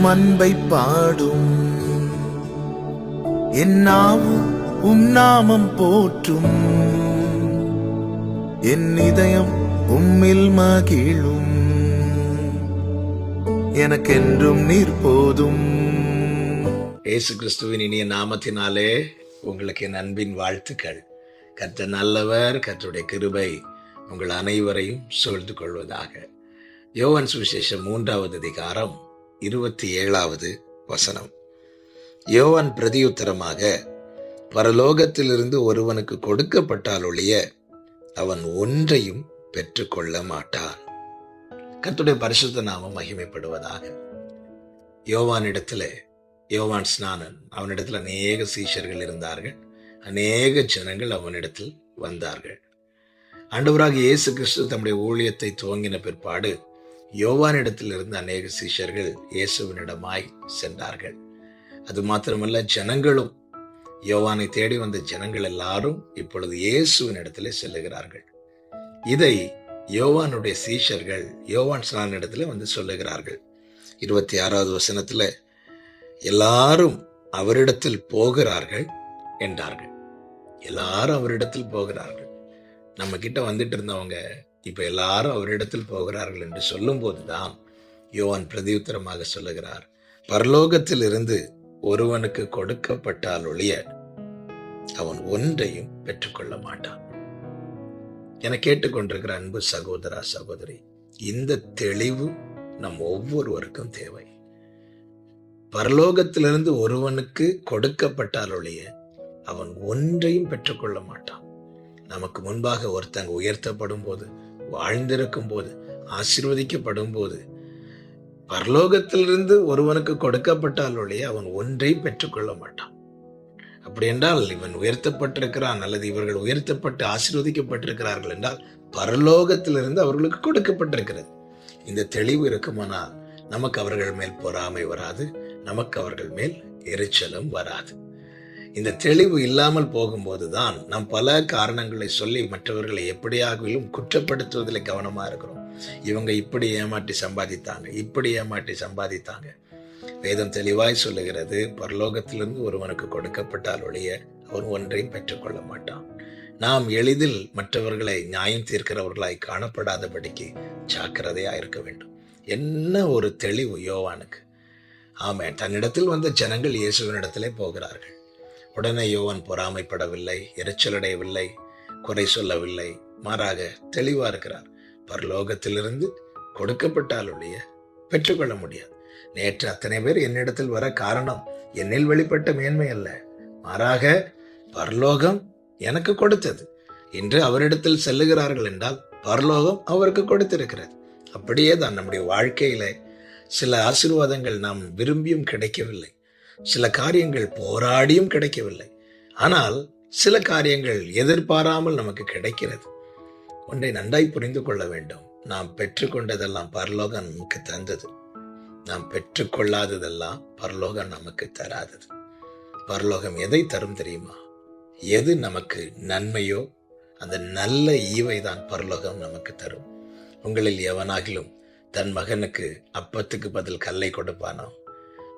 உம் அன்பை பாடும். என்னாவும் உம் நாமம் போற்றும். என் இதயம் உம்மில் மகிழும். எனக்கென்றும் நீர் போதும். ஏசு கிறிஸ்துவின் இனிய நாமத்தினாலே உங்களுக்கு என் அன்பின் வாழ்த்துக்கள். கர்த்தர் நல்லவர் கர்த்தருடைய கிருபை உங்கள் அனைவரையும் சூழ்ந்து கொள்வதாக. யோவன் சுவிசேஷம் மூன்றாவது அதிகாரம் இருபத்தி ஏழாவது வசனம். யோவான் பிரதியுத்தரமாக பரலோகத்திலிருந்து ஒருவனுக்கு கொடுக்கப்பட்டால் ஒழிய அவன் ஒன்றையும் பெற்றுக்கொள்ள மாட்டான். கத்துடைய பரிசுத்த நாமம் மகிமைப்படுவதாக. யோவானிடத்துல யோவான் ஸ்நானன் அவனிடத்தில் அநேக சீஷர்கள் இருந்தார்கள். அநேக ஜனங்கள் அவனிடத்தில் வந்தார்கள். ஆண்டவராக இயேசு கிறிஸ்து தம்முடைய ஊழியத்தை துவங்கின பிற்பாடு யோவானிடத்தில் இருந்து அநேக சீஷர்கள் இயேசுவினிடமாய் சென்றார்கள். அது மாத்திரமல்ல ஜனங்களும் யோவானை தேடி வந்த ஜனங்கள் எல்லாரும் இப்பொழுது இயேசுவின் இடத்துல செல்லுகிறார்கள். இதை யோவானுடைய சீஷர்கள் யோவான் ஸ்நான இடத்துல வந்து சொல்லுகிறார்கள். இருபத்தி ஆறாவது வசனத்தில் எல்லாரும் அவரிடத்தில் போகிறார்கள் என்றார்கள். எல்லாரும் அவரிடத்தில் போகிறார்கள். நம்ம கிட்ட வந்துட்டு இருந்தவங்க இப்ப எல்லாரும் அவரிடத்தில் போகிறார்கள் என்று சொல்லும் போதுதான் யோவான் பிரதியுத்தரமாக சொல்லுகிறார். பரலோகத்தில் இருந்து ஒருவனுக்கு கொடுக்கப்பட்டால் ஒழிய அவன் ஒன்றையும் பெற்றுக்கொள்ள மாட்டான். என கேட்டுக்கொண்டிருக்கிற அன்பு சகோதரா சகோதரி இந்த தெளிவு நம் ஒவ்வொருவருக்கும் தேவை. பரலோகத்திலிருந்து ஒருவனுக்கு கொடுக்கப்பட்டால் ஒழிய அவன் ஒன்றையும் பெற்றுக்கொள்ள மாட்டான். நமக்கு முன்பாக ஒருத்தங்க உயர்த்தப்படும் போது வாழ்ந்திருக்கும் போது ஆசிர்வதிக்கப்படும் போது பரலோகத்திலிருந்து ஒருவனுக்கு கொடுக்கப்பட்டால் ஒழிய அவன் ஒன்றை பெற்றுக்கொள்ள மாட்டான். அப்படி என்றால் இவன் உயர்த்தப்பட்டிருக்கிறான் அல்லது இவர்கள் உயர்த்தப்பட்டு ஆசீர்வதிக்கப்பட்டிருக்கிறார்கள் என்றால் பரலோகத்திலிருந்து அவர்களுக்கு கொடுக்கப்பட்டிருக்கிறது. இந்த தெளிவு இருக்குமானால் நமக்கு அவர்கள் மேல் பொறாமை வராது நமக்கு அவர்கள் மேல் எரிச்சலும் வராது. இந்த தெளிவு இல்லாமல் போகும்போதுதான் நாம் பல காரணங்களை சொல்லி மற்றவர்களை எப்படியாகிலும் குற்றப்படுத்துவதில் கவனமா இருக்கிறோம். இவங்க இப்படி ஏமாற்றி சம்பாதித்தாங்க இப்படி ஏமாற்றி சம்பாதித்தாங்க. வேதம் தெளிவாய் சொல்லுகிறது பரலோகத்திலிருந்து ஒருவனுக்கு கொடுக்கப்பட்டால் ஒழிய அவன் ஒன்றையும் பெற்றுக்கொள்ள மாட்டான். நாம் எளிதில் மற்றவர்களை நியாயம் தீர்க்கிறவர்களாய் காணப்படாதபடிக்கு ஜாக்கிரதையா இருக்க வேண்டும். என்ன ஒரு தெளிவு யோவானுக்கு? ஆமாம் தன்னிடத்தில் வந்த ஜனங்கள் இயேசுவினிடத்திலே போகிறார்கள். உடனே யோவன் பொறாமைப்படவில்லை எரிச்சலடையவில்லை குறை சொல்லவில்லை. மாறாக தெளிவா இருக்கிறார். பரலோகத்திலிருந்து கொடுக்கப்பட்டாலுடைய பெற்றுக்கொள்ள முடியாது. நேற்று அத்தனை பேர் என்னிடத்தில் வர காரணம் என்னில் வெளிப்பட்ட மேன்மை அல்ல. மாறாக பரலோகம் எனக்கு கொடுத்தது. இன்று அவரிடத்தில் செல்லுகிறார்கள் என்றால் பரலோகம் அவருக்கு கொடுத்திருக்கிறது. அப்படியே தான் நம்முடைய வாழ்க்கையில சில ஆசீர்வாதங்கள் நாம் விரும்பியும் கிடைக்கவில்லை. சில காரியங்கள் போராடியும் கிடைக்கவில்லை. ஆனால் சில காரியங்கள் எதிர்பாராமல் நமக்கு கிடைக்கிறது. ஒன்றை நன்றாய் புரிந்து கொள்ள வேண்டும். நாம் பெற்றுக்கொண்டதெல்லாம் பரலோகம் நமக்கு தந்தது. நாம் பெற்றுக்கொள்ளாததெல்லாம் பரலோகம் நமக்கு தராதது. பரலோகம் எதை தரும் தெரியுமா? எது நமக்கு நன்மையோ அந்த நல்ல ஈவை தான் பரலோகம் நமக்கு தரும். உங்களில் எவனாகிலும் தன் மகனுக்கு அப்பத்துக்கு பதில் கல்லை கொடுப்பானோ?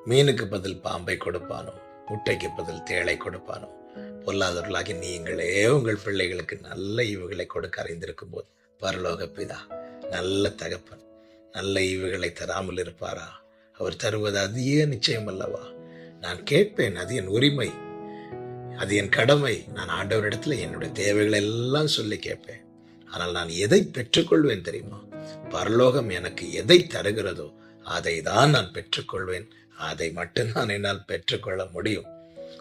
மீனுக்கு பதில் பாம்பை கொடுப்பானோ? முட்டைக்கு பதில் தேளை கொடுப்பானோ? பொல்லாதவர்களாகி நீங்களே உங்கள் பிள்ளைகளுக்கு நல்ல ஈவுகளை கொடுக்க அறிந்திருக்கும் போது பரலோக பிதா நல்ல தகப்பன் நல்ல ஈவுகளை தராமல் இருப்பாரா? அவர் தருவது அதிக நிச்சயம் அல்லவா? நான் கேட்பேன் அது என் உரிமை அது என் கடமை. நான் ஆண்டவரிடத்துல என்னுடைய தேவைகளை எல்லாம் சொல்லி கேட்பேன். ஆனால் நான் எதை பெற்றுக்கொள்வேன் தெரியுமா? பரலோகம் எனக்கு எதை தருகிறதோ அதை தான் நான் பெற்றுக்கொள்வேன். அதை மட்டும்தான் என்னால் பெற்றுக்கொள்ள முடியும்.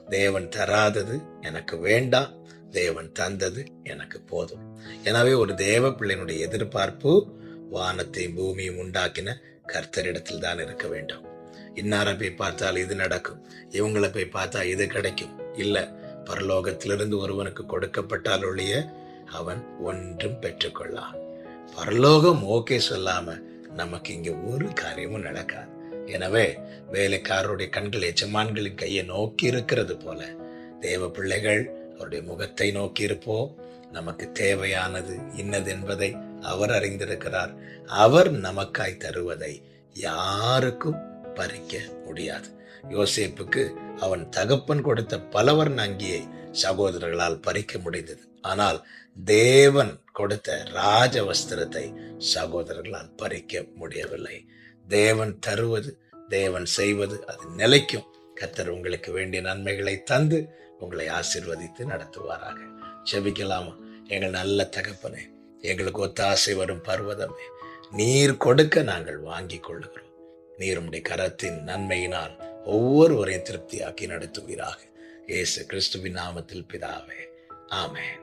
தேவன் தராதது எனக்கு வேண்டாம். தேவன் தந்தது எனக்கு போதும். எனவே ஒரு தேவ பிள்ளையினுடைய எதிர்பார்ப்பு வானத்தையும் பூமியும் உண்டாக்கின கர்த்தரிடத்தில் தான் இருக்க வேண்டும். இன்னாரை போய் பார்த்தால் இது நடக்கும். இவங்களை போய் பார்த்தா இது கிடைக்கும். இல்ல பரலோகத்திலிருந்து ஒருவனுக்கு கொடுக்கப்பட்டால் ஒழிய அவன் ஒன்றும் பெற்றுக்கொள்ளான் பரலோகம் ஓகே சொல்லாம நமக்கு இங்க ஒரு காரியமும் நடக்காது. எனவே வேலைக்காரருடைய கண்கள் எஜமான்களின் கையை நோக்கி இருக்கிறது போல. தேவ பிள்ளைகள் அவருடைய முகத்தை நோக்கி இருப்போம் நமக்கு தேவையானது இன்னது என்பதை அவர் அறிந்திருக்கிறார். அவர் நமக்காய் தருவதை யாருக்கும் பறிக்க முடியாது. யோசேப்புக்கு அவன் தகப்பன் கொடுத்த பலவர் நங்கியை சகோதரர்களால் பறிக்க முடிந்தது. ஆனால் தேவன் கொடுத்த ராஜ வஸ்திரத்தை சகோதரர்களால் பறிக்க முடியவில்லை. தேவன் தருவது தேவன் செய்வது அது நிலைக்கும். கத்தர் உங்களுக்கு வேண்டிய நன்மைகளை தந்து உங்களை ஆசிர்வதித்து நடத்துவாராக. செபிக்கலாமா எங்கள் நல்ல தகப்பனே எங்களுக்கு ஒத்தாசை வரும் பர்வதமே நீர் கொடுக்க நாங்கள் வாங்கி கொள்ளுகிறோம். நீர் உடைய கரத்தின் நன்மையினால் ஒவ்வொருவரையும் திருப்தியாக்கி நடத்துவீராக. இயேசு கிறிஸ்துவின் நாமத்தில் பிதாவே ஆமேன்.